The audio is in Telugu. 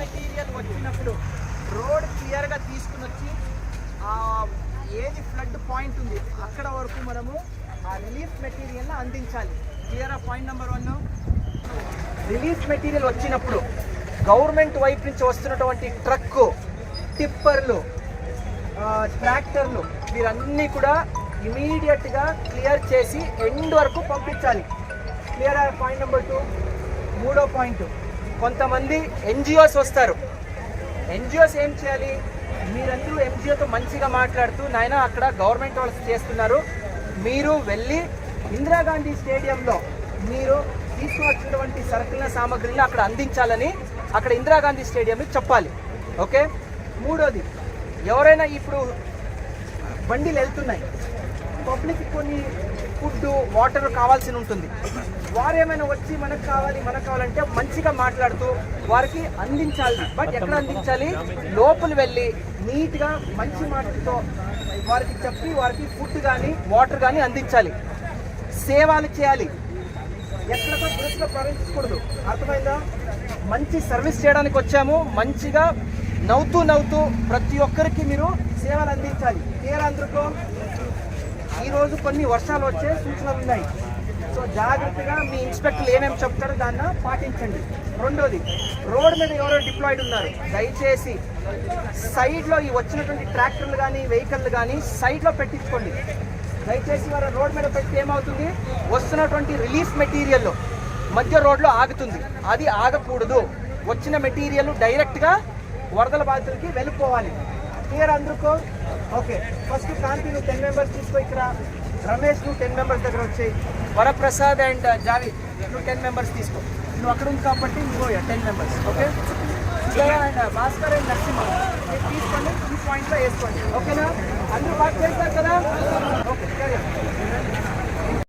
మెటీరియల్ వచ్చినప్పుడు రోడ్ క్లియర్గా తీసుకుని వచ్చి ఆ ఏది ఫ్లడ్ పాయింట్ ఉంది అక్కడ వరకు మనము ఆ రిలీఫ్ మెటీరియల్ని అందించాలి. Clear point number one? Relief material వచ్చినప్పుడు గవర్నమెంట్ వైపు నుంచి వస్తున్నటువంటి ట్రక్ టిప్పర్లు ట్రాక్టర్లు వీరన్నీ కూడా ఇమీడియట్గా క్లియర్ చేసి ఎండ్ వరకు పంపించాలి. Clear point number two? మూడో పాయింట్. కొంతమంది ఎన్జిఓస్ వస్తారు. ఎన్జిఓస్ ఏం చేయాలి? మీరందరూ ఎన్జిఓతో మంచిగా మాట్లాడుతూ నాయన అక్కడ గవర్నమెంట్ వాళ్ళు చేస్తున్నారు. మీరు వెళ్ళి ఇందిరాగాంధీ స్టేడియంలో మీరు తీసుకువచ్చినటువంటి సరుకుల సామాగ్రిని అక్కడ అందించాలని అక్కడ ఇందిరాగాంధీ స్టేడియంలో చెప్పాలి. ఓకే? మూడోది ఎవరైనా ఇప్పుడు బండిలు వెళ్తున్నాయి. పబ్లిక్ కొన్ని ఫుడ్ వాటర్ కావాల్సి ఉంటుంది. వారు ఏమైనా వచ్చి మనకు కావాలి మనకు కావాలంటే మంచిగా మాట్లాడుతూ వారికి అందించాలి. బట్ ఎక్కడ అందించాలి? లోపల వెళ్ళి నీట్గా మంచి మాటలతో వారికి చెప్పి వారికి ఫుడ్ కానీ వాటర్ కానీ అందించాలి. సేవలు చేయాలి. ఎక్కడికో దృష్టిలో ప్రవేశించకూడదు. అర్థమైందా? మంచి సర్వీస్ చేయడానికి వచ్చాము. మంచిగా నవ్వుతూ నవ్వుతూ ప్రతి ఒక్కరికి మీరు సేవలు అందించాలి. క్లియర్ ఈరోజు కొన్ని వర్షాలు వచ్చే సూచనలు ఉన్నాయి. సో జాగ్రత్తగా మీ ఇన్స్పెక్టర్లు ఏమేమి చెప్తారో దాన్ని పాటించండి. రెండోది రోడ్ మీద ఎవరో డిప్లాయిడ్ ఉన్నారు. దయచేసి సైడ్లో ఈ వచ్చినటువంటి ట్రాక్టర్లు కానీ వెహికల్ కానీ సైడ్లో పెట్టించుకోండి. దయచేసి వారు రోడ్ మీద పెట్టి ఏమవుతుంది? వస్తున్నటువంటి రిలీఫ్ మెటీరియల్ మధ్య రోడ్లో ఆగుతుంది. అది ఆగకూడదు. వచ్చిన మెటీరియల్ డైరెక్ట్గా వరదల బాధితులకి వెళ్ళిపోవాలి. క్లియర్ అందరికో ఓకే. ఫస్ట్ కాంతి నువ్వు టెన్ మెంబర్స్ తీసుకో ఇక్కడ. రమేష్ నువ్వు టెన్ మెంబర్స్ దగ్గర వచ్చాయి వరప్రసాద్ అండ్ జావి నువ్వు టెన్ మెంబర్స్ తీసుకో. నువ్వు అక్కడ ఉంది కాబట్టి నువ్వు ten members okay? And Bhaskar and Narasimha. మీరు తీసుకోండి ఈ పాయింట్లో వేసుకోండి. ఓకేనా? అందరూ బాగా చేస్తారు కదా?